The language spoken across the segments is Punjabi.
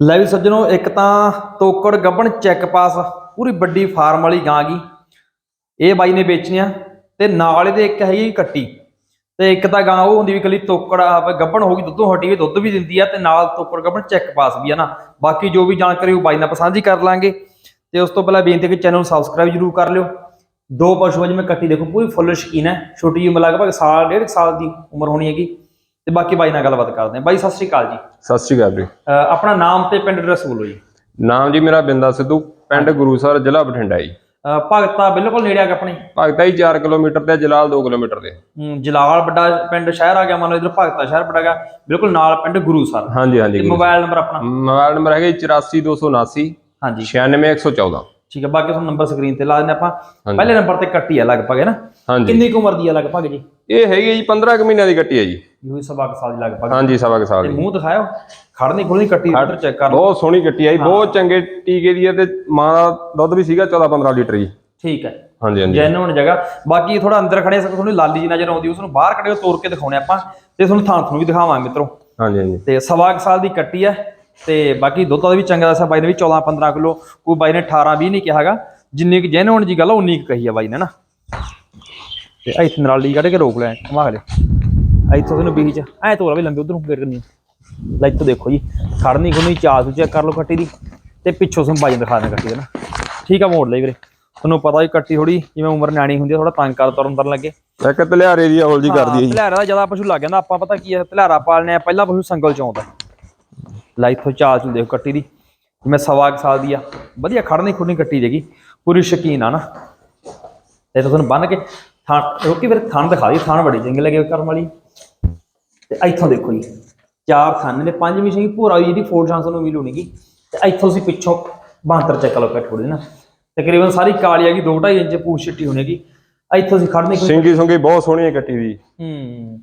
ਲੈ ਵੀ ਸੱਜਣੋ ਇੱਕ ਤਾਂ ਤੋਕੜ ਗੱਬਣ ਚੈੱਕ ਪਾਸ ਪੂਰੀ ਵੱਡੀ ਫਾਰਮ ਵਾਲੀ ਗਾਂ ਗਈ। ਇਹ ਬਾਈ ਨੇ ਵੇਚਣੀ ਵੇਚਣੀਆਂ ਤੇ ਨਾਲ ਇਹਦੇ ਇੱਕ ਹੈਗੀ ਕੱਟੀ। ਤੇ ਇੱਕ ਤਾਂ ਗਾਂ ਉਹ ਹੁੰਦੀ ਵੀ ਕੱਲੀ ਤੋਕੜ ਆ, ਹੋ ਗਈ ਦੁੱਧੋਂ ਹਟੀ ਵੀ ਦੁੱਧ ਵੀ ਦਿੰਦੀ ਆ ਤੇ ਨਾਲ ਤੋਕੜ ਗੱਬਣ ਚੈੱਕ ਪਾਸ ਵੀ ਆ ਨਾ। ਬਾਕੀ ਜੋ ਵੀ ਜਾਣਕਾਰੀ ਉਹ ਬਾਈ ਨਾਲ ਪਸੰਦ ਹੀ ਕਰ ਲਾਂਗੇ। ਤੇ ਉਸ ਤੋਂ ਪਹਿਲਾਂ ਬੇਨਤੀ ਕਿ ਚੈਨਲ ਨੂੰ ਸਬਸਕ੍ਰਾਈਬ ਜਰੂਰ ਕਰ ਲਿਓ। ਦੋ ਪਸ਼ੂ ਆ ਜਿਵੇਂ ਕੱਟੀ ਦੇਖੋ ਪੂਰੀ ਫੁੱਲ ਸ਼ਕੀਨ ਹੈ। ਛੋਟੀ ਜਿਹੀ ਉਮਰ ਲਗਭਗ ਸਾਲ ਡੇਢ ਕੁ ਸਾਲ ਦੀ ਉਮਰ ਹੋਣੀ ਹੈਗੀ। ਤੇ ਬਾਕੀ ਬਾਈ ਨਾਲ ਗੱਲਬਾਤ ਕਰਦੇ ਹਾਂ। ਬਾਈ ਸਤਿ ਸ਼੍ਰੀ ਅਕਾਲ ਜੀ। ਸਤਿ ਸ਼੍ਰੀ ਅਕਾਲ ਜੀ। ਅਹ ਆਪਣਾ ਨਾਮ ਤੇ ਪਿੰਡ ਐਡਰੈਸ ਬੋਲੋ ਜੀ? ਨਾਮ ਜੀ ਮੇਰਾ ਬਿੰਦਾ ਸਿੱਧੂ ਪਿੰਡ ਗੁਰੂਸਰ ਜ਼ਿਲ੍ਹਾ ਬਠਿੰਡਾ ਜੀ। ਅਹ ਭਗਤਾ ਬਿਲਕੁਲ ਨੇੜੇ ਆ ਕੇ ਆਪਣੇ? ਭਗਤਾ ਹੀ 4 ਕਿਲੋਮੀਟਰ ਤੇ ਜਲਾਲ 2 ਕਿਲੋਮੀਟਰ ਹਮ, ਜਲਾਲ ਵੱਡਾ ਪਿੰਡ ਸ਼ਹਿਰ ਆ ਗਿਆ ਮੰਨ ਲਓ ਇਧਰ ਭਗਤਾ ਸ਼ਹਿਰ ਵੱਡਾ ਗਿਆ ਬਿਲਕੁਲ ਨਾਲ ਪਿੰਡ ਗੁਰੂਸਰ ਹਾਂਜੀ ਹਾਂਜੀ ਤੇ ਮੋਬਾਈਲ ਨੰਬਰ ਆਪਣਾ? ਮੋਬਾਈਲ ਨੰਬਰ ਹੈਗਾ ਜੀ 84279 ਹਾਂਜੀ। 96114 ਠੀਕ ਹੈ ਬਾਕੀ ਤੁਹਾਨੂੰ ਨੰਬਰ ਸਕਰੀਨ ਤੇ ਲਾ ਦਿੰਦੇ ਆਪਾਂ। ਹਾਂਜੀ। ਪਹਿਲੇ ਨੰਬਰ ਤੇ ਕੱਟੀ ਆ ਲਗਭਗ ਹੈ ਨਾ? ਹਾਂਜੀ। ਕਿੰਨੀ ਕੁ ਉਮਰ ਦੀ ਆ ਲਗਭਗ ਜੀ? ਇਹ ਹੈਗੀ ਜੀ 15 ਕੁ ਮਹੀਨਿਆਂ ਦੀ ਕੱਟੀ ਹੈ ਜੀ। ਇਹੋ ਸਵਾ ਕੁ ਸਾਲ ਦੀ ਲਗਭਗ। ਹਾਂਜੀ ਸਵਾ ਕੁ ਸਾਲ ਤੇ ਦੀ। ਮੂੰਹ ਦਿਖਾਇਓ ਖੜਨੀ ਖੁੱਲਣੀ ਕੱਟੀ ਇੱਧਰ ਚੈੱਕ ਕਰ ਲਓ। ਬਹੁਤ ਸੋਹਣੀ ਕੱਟੀ ਹੈ ਜੀ ਬਹੁਤ ਚੰਗੇ ਟੀਕੇ ਦੀ ਹੈ ਤੇ ਮਾਂ ਦਾ ਦੁੱਧ ਵੀ ਸੀਗਾ 14 15 ਲੀਟਰ ਜੀ। ਠੀਕ ਹੈ। ਹਾਂਜੀ ਹਾਂਜੀ। ਜੈਨੂਨ ਜਗ੍ਹਾ। ਬਾਕੀ ਥੋੜਾ ਅੰਦਰ ਖੜੇ ਸਕ ਤੁਹਾਨੂੰ ਲਾਲੀ ਜੀ ਨਜ਼ਰ ਆਉਂਦੀ ਉਸ ਨੂੰ ਬਾਹਰ ਕੱਢਿਓ ਤੋੜ ਕੇ ਦਿਖਾਉਣੇ ਆਪਾਂ ਤੇ ਤੁਹਾਨੂੰ ਥਾਂ ਤੁਹਾਨੂੰ ਵੀ ਦਿਖਾਵਾਂਗੇ ਮਿੱਤਰੋ। ਹਾਂਜੀ ਹਾਂਜੀ। ਤੇ ਸਵਾ ਕੁ ਸਾਲ ਦੀ ਕੱਟੀ ਹੈ ਤੇ ਬਾਕੀ ਦੁੱਧ ਦਾ ਵੀ ਚੰਗਾ ਦੱਸਿਆ ਬਾਈ ਨੇ ਵੀ 14 15 ਕਿਲੋ ਕੋਈ ਬਾਈ ਨੇ 18 20 ਨਹੀਂ ਕਿਹਾਗਾ ਜਿੰਨੀ ਕਿ ਜੈਨੂਨ ਜੀ ਗੱਲ ਉਨੀ ਕੁ ਕਹੀ ਆ ਬਾਈ ਨੇ ਨਾ। ਤੇ ਇੱਥੇ ਨਰਾਲੀ ਕੱਢ ਕੇ ਰੋਕ ਲੈ ਘਮਾ ਲਿਓ ਇੱਥੋਂ ਤੁਹਾਨੂੰ ਬੀਚ ਐ ਤੋਰਾ ਵੀ ਲੰਬੇ ਉਧਰੋਂ ਗੇਟ ਕਰਨੀ ਲੈ ਇੱਥੋਂ ਦੇਖੋ ਜੀ ਖੜਨੀ ਖੁਣੀ ਚਾਹ ਤੂੰ ਚੈੱਕ ਕਰ ਲਓ ਕੱਟੀ ਦੀ ਤੇ ਪਿੱਛੋਂ ਬਾਈ ਦਿਖਾ ਦੇਣਾ ਕੱਟੀ ਦਾ ਨਾ। ਠੀਕ ਆ ਮੋੜ ਲਈ ਵੀਰੇ। ਤੁਹਾਨੂੰ ਪਤਾ ਹੀ ਕੱਟੀ ਥੋੜੀ ਜਿਵੇਂ ਉਮਰ ਨਿਆਣੀ ਹੁੰਦੀ ਥੋੜਾ ਤੰਗ ਕਰ ਤੁਰਨ ਤਰਨ ਲੱਗੇ। ਇੱਕ ਤਲਿਆਰੇ ਦੀ ਔਲ ਜੀ ਕਰਦੀ ਹੈ ਜੀ। ਧਲਿਆਰਾ ਦਾ ਜ਼ਿਆਦਾ ਪਸ਼ੂ ਲੱਗ ਜਾਂਦਾ ਆਪਾਂ ਪਤਾ ਕੀ ਹੈ ਧਲਿਆਰਾ ਪਾਲਨੇ ਆ ਪਹਿਲਾ ਪਸ਼ੂ ਸੰਗਲ ਚ ਆਉਂਦਾ ਲੈ ਇੱਥੋਂ ਚਾਲ ਚੁਲ ਦੇਖੋ ਕੱਟੀ ਦੀ। ਜਿਵੇਂ ਸਵਾ ਕੁ ਸਾਲ ਦੀ ਆ। ਵਧੀਆ ਖੜਨੀ ਖੁੜਨੀ ਕੱਟੀ ਜੇਗੀ। ਪੂਰੀ ਸ਼ਕੀਨ ਆ ਨਾ। ਤੇ ਤੁਹਾਨੂੰ ਬੰਨ ਕੇ ਥਾਂ ਰੋਕੀ ਫਿਰ ਥਾਂ ਦਿਖਾ ਦੀ ਥਾਂ ਬੜੀ ਚੰਗੀ ਲੱਗੇ ਕਰਮ ਵਾਲੀ। ਤੇ ਇੱਥੋਂ ਦੇਖੋ ਜੀ ਚਾਰ ਥਾਂ ਨੇ ਪੰਜਵੀਂ ਸਿੰਘ ਭੋਰਾ ਹੋਈ ਜਿਹਦੀ ਫੋਰ ਚਾਂਸ ਨੂੰ ਮਿਲੂ ਨਹੀਂਗੀ ਤੇ ਇੱਥੋਂ ਅਸੀਂ ਪਿੱਛੋਂ ਬਾਂਤਰ ਚੱਕ ਲਓ ਕੱਟ ਥੋੜੀ ਨਾ। ਤਕਰੀਬਨ ਸਾਰੀ ਕਾਲੀ ਹੈਗੀ 2.5 ਇੰਚ ਪੂਛ ਛਿੱਟੀ ਹੋਣੇਗੀ ਇੱਥੋਂ ਅਸੀਂ ਖੜਨੀ ਖੁੜਨੀ ਸਿੰਗੀ ਸੁੰਗੀ ਬਹੁਤ ਸੋਹਣੀ ਹੈ ਕੱਟੀ ਦੀ। ਹੂੰ।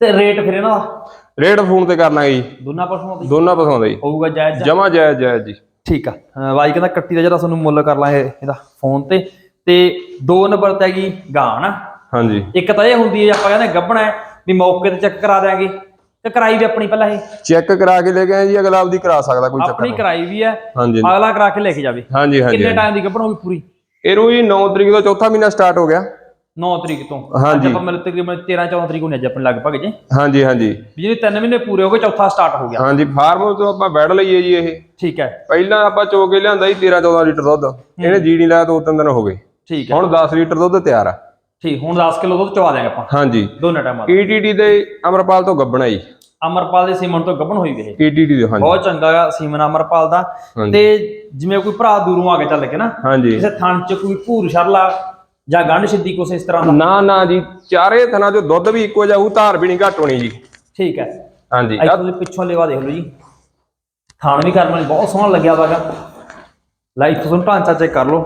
ਤੇ ਰੇਟ ਫਿਰ ਇਹਨਾਂ ਦਾ? ਰੇਟ ਫੋਨ ਤੇ ਕਰਨਾ ਜੀ। ਦੋਨਾਂ ਪਸ਼ੂਆਂ ਦਾ ਦੋਨਾਂ ਪਸੰਦ ਜੀ। ਹੋਊਗਾ ਜਾਇਜ਼ ਜਮਾ ਜਾਇਜ਼ ਜਾਇਜ਼ ਜੀ। ਠੀਕ ਆ। ਅਹ ਬਾਈ ਕਹਿੰਦਾ ਕੱਟੀ ਦਾ ਜਿਹੜਾ ਤੁਹਾਨੂੰ ਮੁੱਲ ਕਰ ਲਾਂਗੇ ਇਹਦਾ ਫੋਨ ਤੇ। ਤੇ ਦੋ ਨੰਬਰ ਤੇ ਹੈਗੀ ਗਾਂ ਨਾ ਹਾਂਜੀ। ਇੱਕ ਤਾਂ ਇਹ ਹੁੰਦੀ ਹੈ ਆਪਾਂ ਕਹਿੰਦੇ ਗੱਭਣਾ ਹੈ ਵੀ ਮੌਕੇ ਤੇ ਚੈੱਕ ਕਰਾ ਦਿਆਂਗੇ। ਤੇ ਕਰਾਈ ਵੀ ਆਪਣੀ ਪਹਿਲਾਂ ਇਹ। ਚੈੱਕ ਕਰਾ ਕੇ ਲੈ ਕੇ ਆਏ ਜੀ ਅਗਲਾ ਆਪਦੀ ਕਰਾ ਸਕਦਾ ਕੋਈ ਚੱਕਰ ਆਪਣੀ ਨਹੀਂ। ਕਰਾਈ ਵੀ ਹੈ ਹਾਂਜੀ ਅਗਲਾ ਕਰਾ ਕੇ ਲੈ ਕੇ ਜਾਵੇ। ਹਾਂਜੀ ਹਾਂਜੀ ਕਿੰਨੇ ਟਾਈਮ ਦੀ ਗੱਭਣ ਹੋਊਗੀ ਪੂਰੀ? ਇਹਨੂੰ ਜੀ 9 ਤਰੀਕ ਤੋਂ ਚੌਥਾ ਮਹੀਨਾ ਸਟਾਰਟ ਹੋ ਗਿਆ। 9 ਤਰੀਕ ਤੋਂ। ਹਾਂਜੀ। ਆਪਾਂ ਮੇਰੇ ਤਕਰੀਬਨ 13 14 ਤਰੀਕ ਨੂੰ ਅੱਜ ਆਪਣੇ ਲਗਭਗ ਜੇ। ਹਾਂਜੀ ਹਾਂਜੀ। ਵੀ ਜਿਹੜੇ 3 ਮਹੀਨੇ ਪੂਰੇ ਹੋ ਗਏ ਚੌਥਾ ਸਟਾਰਟ ਹੋ ਗਿਆ। ਹਾਂਜੀ ਫਾਰਮ ਤੋਂ ਆਪਾਂ ਬੈਡ ਲਈਏ ਜੀ ਇਹ। ਠੀਕ ਹੈ। ਪਹਿਲਾਂ ਆਪਾਂ ਚੋ ਕੇ ਲਿਆਂਦਾ ਜੀ 13 14 ਲੀਟਰ ਦੁੱਧ। ਇਹਨੇ ਜੀ ਨਹੀਂ ਲਾਇਆ ਦੋ ਤਿੰਨ ਦਿਨ ਹੋ ਗਏ। ਠੀਕ ਹੈ। ਹੁਣ 10 ਲੀਟਰ ਦੁੱਧ ਤਿਆਰ ਆ। ਠੀਕ ਹੁਣ 10 ਕਿਲੋ ਦੁੱਧ ਚਵਾ ਦਿਆਂਗੇ ਆਪਾਂ। ਹਾਂਜੀ। ਦੋਨੇ ਟਾਈਮਾਂ ਦਾ। ਈਟੀਟੀ ਦੇ ਅਮਰਪਾਲ ਤੋਂ ਗੱਬਣਾ ਜੀ। ਅਮਰਪਾਲ ਦੇ ਸੀਮਨ ਤੋਂ ਗੱਭਣ ਹੋਈ ਇਹ। ਈਟੀਟੀ ਦੇ ਹਾਂਜੀ। ਬਹੁਤ ਚੰਗਾ ਗਾ ਸੀਮਨ ਅਮਰਪਾਲ ਦਾ। ਤੇ ਜਿਵੇਂ ਕੋਈ ਭਰਾ ਦੂਰੋਂ ਆ ਕੇ ਚੱਲ ਕੇ ਨਾ ਹਾਂਜੀ। ਕਿਸੇ ਥਣ ਚ ਕੋਈ ਭੂਰ ਸ਼ਰਲਾ ਜਾਂ ਗੰਢ ਸਿੱਧੀ ਕੁਛ ਇਸ ਤਰ੍ਹਾਂ ਦਾ? ਨਾ ਨਾ ਜੀ ਚਾਰੇ ਥਣਾ ਚੋਂ ਦੁੱਧ ਵੀ ਇੱਕੋ ਜਿਹਾ ਹੋਊ ਧਾਰ ਵੀ ਨਹੀਂ ਘੱਟ ਹੋਣੀ ਜੀ। ਠੀਕ ਹੈ। ਹਾਂਜੀ। ਇੱਥੋਂ ਤੁਸੀਂ ਪਿੱਛੋਂ ਲੇਵਾ ਦੇਖ ਲਓ ਜੀ। ਥਾਣ ਵੀ ਕਰਨ ਵਾਲੀ ਬਹੁਤ ਸੋਹਣਾ ਲੱਗਿਆ ਵਾਗਾ ਲੈ ਇੱਥੋਂ ਤੁਹਾਨੂੰ ਢਾਂਚਾ ਚੈੱਕ ਕਰ ਲਓ।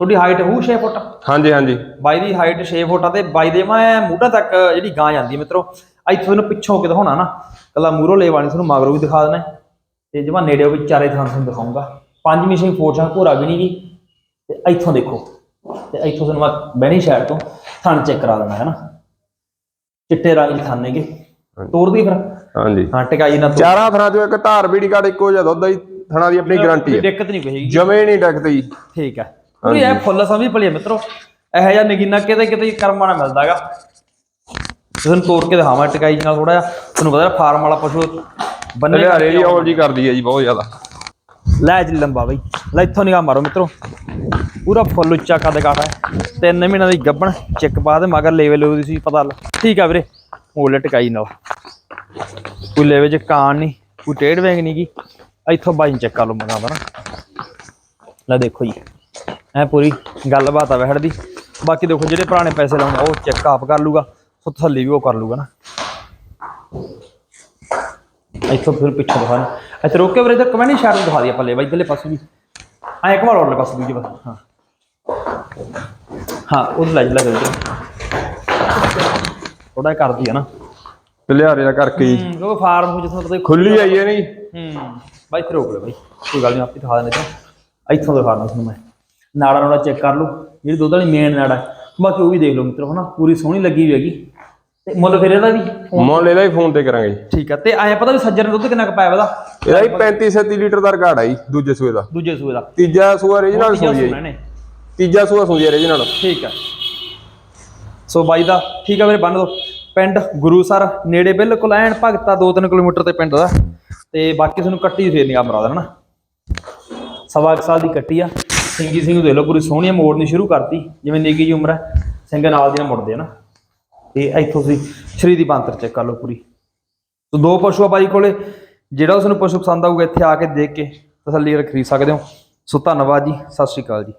ਤੁਹਾਡੀ ਹਾਈਟ ਹੋਊ 6 ਫੁੱਟ। ਹਾਂਜੀ ਹਾਂਜੀ। ਬਾਈ ਦੀ ਹਾਈਟ 6 ਫੁੱਟ ਆ ਤੇ ਬਾਈ ਦੇ ਮੈਂ ਮੂਢਾ ਤੱਕ ਜਿਹੜੀ ਗਾਂ ਜਾਂਦੀ ਮਿੱਤਰੋ ਇੱਥੋਂ ਤੁਹਾਨੂੰ ਪਿੱਛੋਂ ਕੇ ਦਿਖਾਉਣਾ ਨਾ। ਕੱਲਾ ਮੂਰੋ ਲੇਵਾ ਨਹੀਂ ਤੁਹਾਨੂੰ ਮਗਰੋਂ ਵੀ ਦਿਖਾ ਦੇਣਾ। ਤੇ ਜਮਾ ਨੇੜੇ ਵੀ ਚਾਰੇ ਥਾਂ ਤੁਹਾਨੂੰ ਦਿਖਾਉਂਗਾ ਪੰਜਵੀਂ ਸਿੰਘ ਫੋਰਚਾਂ ਘੋਰਾ ਵੀ ਨਹੀਂ ਗਈ ਤੇ ਇੱਥੋਂ ਦੇਖੋ। ਤੇ ਇੱਥੋਂ ਤੁਹਾਨੂੰ ਮੈਂ ਬਹਿਣੀ ਸ਼ਹਿਰ ਤੋਂ ਥਣ ਚੈੱਕ ਕਰਾ ਦੇਣਾ ਹੈ ਨਾ ਚਿੱਟੇ ਰੰਗ ਦੇ ਥਣ ਨੇਗੇ ਤੋੜਦੀ ਫਿਰ? ਹਾਂਜੀ। ਹਾਂ ਟਿਕਾਈ ਨਾ ਚਾਰਾਂ ਥਣਾ ਚੋਂ ਇੱਕ ਧਾਰ ਨਹੀਂ ਘੱਟ ਇੱਕੋ ਜਿਹਾ ਦੁੱਧ ਜੀ ਥਣਾ ਦੀ ਆਪਣੀ ਗਾਰੰਟੀ ਹੈ ਦਿੱਕਤ ਨਹੀਂ ਕੋਈ ਹੈਗੀ ਜਮੇ ਨਹੀਂ ਡਕਦੀ ਠੀਕ ਹੈ ਪੂਰੀ ਇਹ ਫੁੱਲ ਸਮਝ ਪਲੀ ਮਿੱਤਰੋ। ਇਹੋ ਜਿਹਾ ਨਗੀਨਾ ਕਿਤੇ ਕਿਤੇ ਕਰਮਾਂ ਨਾਲ ਮਿਲਦਾਗਾ ਤੁਹਾਨੂੰ ਤੋੜ ਕੇ ਦਿਖਾਵਾਂ ਟਿਕਾਈ ਨਾਲ ਥੋੜਾ ਜਿਹਾ। ਤੁਹਾਨੂੰ ਪਤਾ ਫਾਰਮ ਵਾਲਾ ਪਸ਼ੂ ਬੰਨੇ ਹਰਿਆਰੇ ਦੀ ਔਲ ਜੀ ਕਰਦੀ ਹੈ ਜੀ ਬਹੁਤ ਜ਼ਿਆਦਾ। ਲੈ ਜੀ ਲੰਬਾ ਬਈ। ਲੈ ਇੱਥੋਂ ਨਿਗਾਹ ਮਾਰੋ ਮਿੱਤਰੋ। ਪੂਰਾ ਫੁੱਲ ਉੱਚਾ ਕੱਦ ਕਾਟਾ ਹੈ। ਤਿੰਨ ਮਹੀਨਿਆਂ ਦੀ ਗੱਬਣ, ਚੈੱਕ ਪਾ ਦੇ, ਮਗਰ ਲੈਵਲ ਉਹਦੀ ਸੀ ਪਤਾ ਲੱਗ ਠੀਕ ਆ ਵੀਰੇ ਮੋਲੇ ਟਿਕਾਈ ਨਾਲ ਕੋਈ ਲੈਵੇ ਚ ਕਾਨ ਨਹੀਂ ਕੋਈ ਟੇਢ ਵੇਂਗ ਨਹੀਂ ਗੀ। ਇੱਥੋਂ ਬਾਈ ਚੈੱਕ ਕਰ ਲਓ ਮਗਾ ਦਾ ਲੈ ਦੇਖੋ ਜੀ, ਐ ਪੂਰੀ ਗੱਲਬਾਤ ਆ ਵਹਿੜ ਦੀ। ਬਾਕੀ ਦੇਖੋ ਜਿਹੜੇ ਪੁਰਾਣੇ ਪੈਸੇ ਲਾਉਂਦਾ, ਉਹ ਚੈੱਕ ਆਪ ਕਰ ਲੂਗਾ ਸੋ ਥੱਲੇ ਵੀ ਉਹ ਕਰ ਲੂਗਾ ਨਾ। ਇੱਥੋਂ ਫਿਰ ਪਿੱਛੇ ਦਿਖਾਣਾ ਇੱਥੇ ਰੋਕ ਕੇ ਵੀਰੇ ਤੇ ਕਮੈਂਟ ਸ਼ਾਟ ਦਿਖਾ ਦੀ ਆਪਾਂ ਲੈ ਬਾਈ ਇਧਰਲੇ ਪਾਸੇ ਵੀ। ਆ ਇੱਕ ਵਾਰ ਹੋਰ ਪਾਸੇ ਜੀ ਬਸ ਹਾਂ। ਹਾਂ ਉਹ ਲੈ ਲੈ ਦੇ ਥੋੜਾ ਕਰਦੀ ਆ ਨਾ। ਹਰਿਆਰੇ ਦਾ ਕਰਕੇ ਜੀ ਹੂੰ ਕਿਉਂਕਿ ਫਾਰਮ ਹੋ ਜਿੱਥੋਂ ਪਤਾ ਖੁੱਲੀ ਆਈ ਹੈ ਨਹੀਂ? ਹੂੰ ਬਾਈ ਇੱਥੇ ਰੋਕ ਲੈ ਬਾਈ। ਕੋਈ ਗੱਲ ਨਹੀਂ ਆਪੇ ਦਿਖਾ ਦਿੰਦੇ ਤਾਂ ਇੱਥੋਂ ਦਿਖਾਣਾ ਤੁਹਾਨੂੰ ਮੈਂ। ਨਾੜਾ ਨਾੜਾ ਚੈੱਕ ਕਰ ਲਓ। ਜਿਹੜੀ ਦੁੱਧ ਵਾਲੀ ਮੇਨ ਨਾੜਾ। ਬਾਕੀ ਉਹ ਵੀ ਦੇਖ ਲਓ ਮਿੱਤਰੋ ਹਨਾ? ਪੂਰੀ ਸੋਹਣੀ ਲੱਗੀ ਹੋਈ ਹੈਗੀ। ਤੇ ਮੁੱਲ ਫਿਰ ਇਹਦਾ ਵੀ? ਮੁੱਲ ਇਹਦਾ ਹੀ ਫੋਨ ਤੇ ਕਰਾਂਗੇ। ਠੀਕ ਆ ਤੇ ਐਂ ਪਤਾ ਵੀ ਸੱਜਰ ਨੇ ਦੁੱਧ ਕਿੰਨਾ ਕੁ ਪਾਇਆ ਵਾ ਇਹਦਾ? ਇਹਦਾ ਹੀ 35 37 ਲੀਟਰ ਦਾ ਰਿਕਾਰਡ ਆ ਜੀ ਦੂਜੇ ਸੂਏ ਦਾ। ਦੂਜੇ ਸੂਏ ਦਾ। ਤੀਜਾ ਸੂਆ ਰੀਜਨਲ ਸੂਈ ਹੈ ਤੀਜਾ ਸੂਆ ਸੂਈ ਜੀ ਰੀਜਨਲ ਠੀਕ ਆ। ਸੋ ਬਾਈ ਦਾ ਠੀਕ ਆ ਵੀਰੇ, ਬੰਨ ਦੋ। ਪਿੰਡ ਗੁਰੂਸਰ ਨੇੜੇ ਬਿਲਕੁਲ ਐਨ ਭਗਤਾ 2-3 ਕਿਲੋਮੀਟਰ ਤੇ ਪਿੰਡ ਦਾ। ਤੇ ਬਾਕੀ ਤੁਹਾਨੂੰ ਕੱਟੀ ਫੇਰ ਨਿਗਾ ਮਰਾ ਦੇਣਾ ਸਵਾ ਕੁ ਸਾਲ ਦੀ ਕੱਟੀ ਆ। ਸਿੰਗੀ ਸਿੰਘ ਦੇ ਲੋ ਪੂਰੀ ਸੋਹਣੀ ਮੋੜਨੀ ਸ਼ੁਰੂ ਕਰਤੀ। ਜਿਵੇਂ ਨਿੱਕੀ ਜੀ ਉਮਰ ਹੈ ਸਿੰਘ ਨਾਲ ਦੀਆਂ ਮੁੜਦੇ ਆ ਨਾ। ਤੇ ਇੱਥੋਂ ਤੁਸੀਂ ਸ਼੍ਰੀ ਦੀ ਬਾਂਤਰ ਚੈੱਕ ਕਰ ਲਓ ਪੂਰੀ। ਸੋ ਦੋ ਪਸ਼ੂ ਆ ਬਾਈ ਕੋਲੇ। ਜਿਹੜਾ ਉਸ ਨੂੰ ਪਸ਼ੂ ਪਸੰਦ ਆਊਗਾ ਇੱਥੇ ਆ ਕੇ ਦੇਖ ਕੇ ਤਸੱਲੀ ਨਾਲ ਖਰੀਦ ਸਕਦੇ ਹੋ। ਸੋ ਧੰਨਵਾਦ ਜੀ, ਸਤਿ ਸ਼੍ਰੀ ਅਕਾਲ ਜੀ।